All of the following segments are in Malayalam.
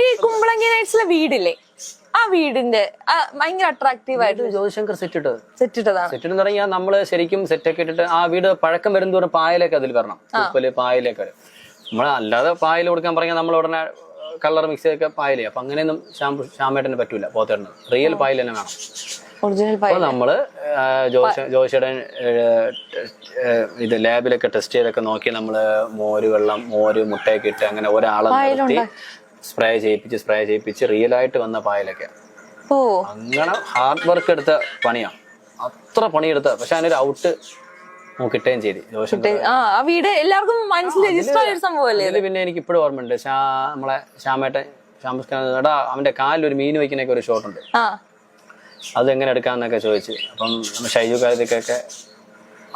ഈ കുമ്പളങ്ങി നൈറ്റ്സിലെ വീടില്ലേ? ആ വീടിന്റെ ഭയങ്കര അട്രാക്റ്റീവ് ആയിട്ട് ജ്യോതിശങ്കർ സെറ്റ് ഇട്ടത് സെറ്റ് ഇട്ടതാണ് സെറ്റ് എന്ന് പറഞ്ഞാൽ നമ്മൾ ശരിക്കും സെറ്റൊക്കെ ഇട്ടിട്ട് ആ വീട് പഴക്കം വരും തോറും പായലേക്ക് അതിൽ വരണം. ഉപ്പൽ പായലേക്ക്. വരും നമ്മൾ അല്ലാതെ പായൽ കൊടുക്കാൻ പറഞ്ഞാൽ നമ്മൾ ഉടനെ കളർ മിക്സ് ചെയ്തൊക്കെ പായലേ. അപ്പൊ അങ്ങനെയൊന്നും ശ്യാം ശ്യാമേട്ടന് പറ്റൂല പോത്തേട്ടന്. റിയൽ പായൽ തന്നെ വേണം. അപ്പൊ നമ്മൾ ജോഷ ജോഷിയുടെ ഇത് ലാബിലൊക്കെ ടെസ്റ്റ് ചെയ്തൊക്കെ നോക്കി നമ്മൾ മോര് വെള്ളം മോര് മുട്ടയൊക്കെ ഇട്ട് അങ്ങനെ ഒരാളെ നിർത്തി സ്പ്രേ ചെയ്യിപ്പിച്ച് സ്പ്രേ ചെയ്യിപ്പിച്ച് റിയൽ ആയിട്ട് വന്ന പായലൊക്കെ ഓ. അങ്ങനെ ഹാർഡ് വർക്ക് എടുത്ത പണിയാ. അത്ര പണിയെടുത്ത പക്ഷെ അതിനൊരു ഔട്ട് കിട്ടുകയും ചെയ്ത്. ആ ആ വീട് എല്ലാവർക്കും രജിസ്റ്റർ ഒരു സംഭവമല്ലേ ഇതിൽ പിന്നെ എനിക്ക് ഇപ്പോഴും ഓർമ്മയുണ്ട്. ഷാ നമ്മളെ ശ്യാമേട്ടൻ ശ്യാമസ്കാരടാ അവന്റെ കാലിൽ ഒരു മീൻ വയ്ക്കുന്നൊക്കെ ഒരു ഷോട്ട് ഉണ്ട്. ആ. അത് എങ്ങനെ എടുക്കാന്നൊക്കെ ചോദിച്ച്. അപ്പം നമ്മൾ ഷൈജു കാര്യത്തിലൊക്കെ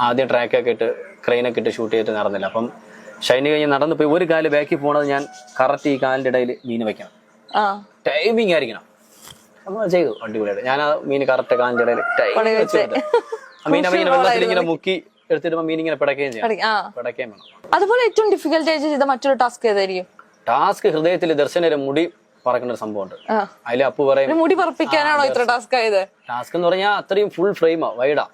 ആദ്യം ട്രാക്കൊക്കെ ഇട്ട് ക്രെയിനൊക്കെ ഇട്ട് ഷൂട്ട് ചെയ്തിട്ട് നടന്നില്ല. അപ്പം ഷൈനി കഴിഞ്ഞ് നടന്നു പോയി ഒരു കാൽ ബാക്കി പോണത് ഞാൻ കറക്റ്റ് ഈ കാലിന്റെ ഇടയിൽ മീൻ വെക്കണം. ടൈമിങ് ആയിരിക്കണം. നമ്മൾ ചെയ്തു അടിപൊളിയായിട്ട്. ഞാൻ ആ മീൻ കറക്റ്റ് കാലിന്റെ ഇടയിൽ മീൻ ഇങ്ങനെ വെള്ളത്തിൽ ഇങ്ങനെ മുക്കി എടുത്തിടുമ്പോ മീൻ ഇങ്ങനെ പിടക്കുകയും ചെയ്യണം പഠി- പിടക്കുകയും വേണം. അതുപോലെ ഏറ്റവും ഡിഫിക്കൽട്ട് ചെയ്ത മറ്റൊരു ടാസ്ക് ഏതായിരിക്കും? ടാസ്ക് ഹൃദയത്തിൽ ദർശനരെ മുടി പറക്കുന്ന ഒരു സംഭവം ഉണ്ട് അതിൽ അപ്പു പറയും മുടി പറപ്പിക്കാനാണോ ഇത്ര ടാസ്ക് ആയത്? ടാസ്ക് എന്ന് പറഞ്ഞാൽ അത്രയും ഫുൾ ഫ്രെയിമാ വൈഡാ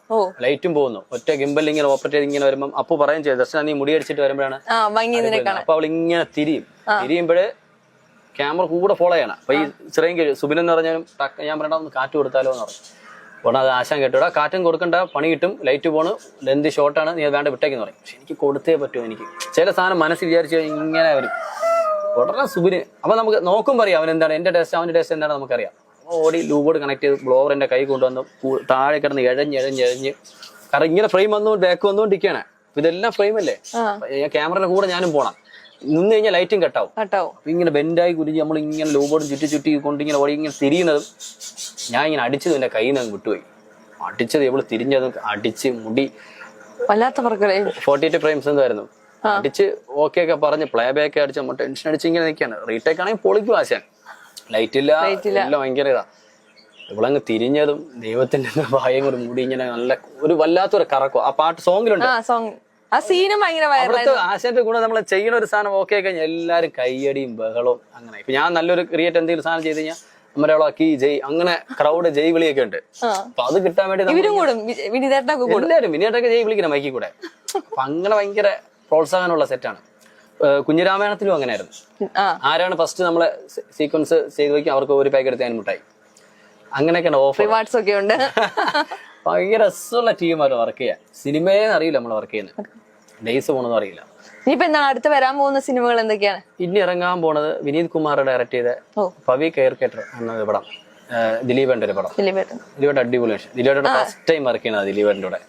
ലൈറ്റും പോകുന്നു. ഒറ്റ ഗിമ്പൽ ഇങ്ങനെ ഓപ്പറേറ്റ് ചെയ്ത് ഇങ്ങനെ വരുമ്പോൾ അപ്പു പറയും ചെയ്തു ദർശന നീ മുടി അടിച്ചിട്ട് വരുമ്പോഴാണ് അപ്പൊ അവൾ ഇങ്ങനെ തിരിയും. തിരിയുമ്പോഴ് ക്യാമറ കൂടെ ഫോളോ ചെയ്യണം. അപ്പൊ ഈ ചെറിയ കീഴ് സുബിൻ എന്ന് പറഞ്ഞാലും ഞാൻ പറയണ്ട ഒന്ന് കാറ്റ് കൊടുത്താലോ എന്ന് പറഞ്ഞു. ഉടനെ അത് ആശാൻ കേട്ടോടാ കാറ്റും കൊടുക്കണ്ട പണി കിട്ടും ലൈറ്റ് പോണ് ലെന്ത് ഷോർട്ടാണ് നീ അത് വേണ്ട വിട്ടേക്കെന്ന് പറയും. പക്ഷെ എനിക്ക് കൊടുത്തേ പറ്റുമോ എനിക്ക്. ചില സാധനം മനസ്സിൽ വിചാരിച്ചു ഇങ്ങനെ വരും. ഉടനെ സുബിന് അപ്പൊ നമുക്ക് നോക്കും പറയാം അവൻ എന്താണ് എന്റെ ടേസ്റ്റ് അവന്റെ ടേസ്റ്റ് എന്താണ് നമുക്കറിയാം. ഓടി ലൂബോർഡ് കണക്ട് ചെയ്ത് ബ്ലോവർ എന്റെ കൈ കൊണ്ടുവന്ന് കൂ- താഴെ കിടന്ന് എഴഞ്ഞ് എഴഞ്ഞ് എഴഞ്ഞ്. കാരണം ഇങ്ങനെ ഫ്രെയിം വന്നു ബാക്ക് വന്നുകൊണ്ടിരിക്കുകയാണ്. ഇതെല്ലാം ഫ്രെയിം അല്ലേ? ക്യാമറയുടെ കൂടെ ഞാനും പോണം. നിന്ന് കഴിഞ്ഞാൽ ലൈറ്റും കട്ടാവും ഇങ്ങനെ ബെൻഡായി കുരിഞ്ഞ് നമ്മൾ ഇങ്ങനെ ലൂബോർഡും ചുറ്റി ചുറ്റി കൊണ്ട് ഇങ്ങനെ ഓടി ഇങ്ങനെ തിരിയുന്നതും ഞാൻ ഇങ്ങനെ അടിച്ചത് എന്റെ കയ്യിൽ നിന്ന് വിട്ടുപോയി. അടിച്ചത് എവിടെ തിരിഞ്ഞത് അടിച്ച് മുടി വല്ലാത്ത ഫോർട്ടി എയ്റ്റ് ഫ്രെയിംസ് എന്തായിരുന്നു? അടിച്ച് ഓക്കെ ഒക്കെ പറഞ്ഞ് പ്ലേ ബാക്ക് അടിച്ച് നമ്മൾ ടെൻഷൻ അടിച്ച് ഇങ്ങനെ നിൽക്കാണ് റീടേക്ക് ആണെങ്കിൽ പൊളിക്കും ആശാൻ. ലൈറ്റ് ഇല്ല. എല്ലാം ഭയങ്കര ഇതാ. ഇവളങ്ങ് തിരിഞ്ഞതും ദൈവത്തിന്റെ ഭയം ഒരു മുടി ഇങ്ങനെ നല്ല ഒരു വല്ലാത്തൊരു കറക്കോ. ആ പാട്ട് സോങ്ങിലുണ്ട് ആ കൂടെ സീനും ഭയങ്കര ആശയത്തെ നമ്മൾ ചെയ്യുന്ന ഒരു സാധനം ഓക്കെ കഴിഞ്ഞാൽ എല്ലാരും കയ്യടിയും ബഹളവും അങ്ങനെ. ഇപ്പൊ ഞാൻ നല്ലൊരു ക്രിയേറ്റ് എന്തെങ്കിലും സാധനം ചെയ്ത് കഴിഞ്ഞാൽ നമ്മുടെ അവിടെ കീ ജയ് അങ്ങനെ ക്രൗഡ് ജയ് വിളിയൊക്കെ ഉണ്ട്. അപ്പൊ അത് കിട്ടാൻ വേണ്ടി എല്ലാരും ഇവരും കൂടും. വി- വിനീതേട്ടനൊക്കെ കൂടും. ജയ് വിളിക്കണം മൈക്കിൽ കൂടെ. അപ്പൊ അങ്ങനെ ഭയങ്കര പ്രോത്സാഹനമുള്ള സെറ്റാണ് കുഞ്ഞിരാമായണത്തിലും അങ്ങനെയായിരുന്നു. ആയിരുന്നു ആരാണ് ഫസ്റ്റ് നമ്മളെ സീക്വൻസ് ചെയ്ത് വയ്ക്കും അവർക്ക് ഒരു പാക്ക് എടുത്ത് ഞാൻ മുട്ടായി. അങ്ങനെയൊക്കെയാണ് ഓഫർ റിവാർഡ്സ് ഒക്കെ ഉണ്ട്. ഭയങ്കര രസമുള്ള ടീമാണ് വർക്ക് ചെയ്യാൻ. സിനിമയെ അറിയില്ല നമ്മൾ വർക്ക് ചെയ്യുന്നത്. ഡേയ്സ് പോണതും അറിയില്ല. ഇനിയിപ്പോ എന്താണ്? അടുത്ത് വരാൻ പോകുന്ന സിനിമകൾ എന്തൊക്കെയാണ്? ഇനി ഇറങ്ങാൻ പോണത് വിനീത് കുമാർ ഡയറക്ട് ചെയ്ത. പവി കെയർ കേറ്റർ എന്ന പടം. ദിലീപന്റെ ഒരു പടം. ദിലീപേട്ടൻ. ദിലീപേട്ട അടിപൊളി ദിലീപേട്ട ഫസ്റ്റ് ടൈം വർക്ക് ചെയ്യണത് ദിലീപേട്ടന്റെ കൂടെ.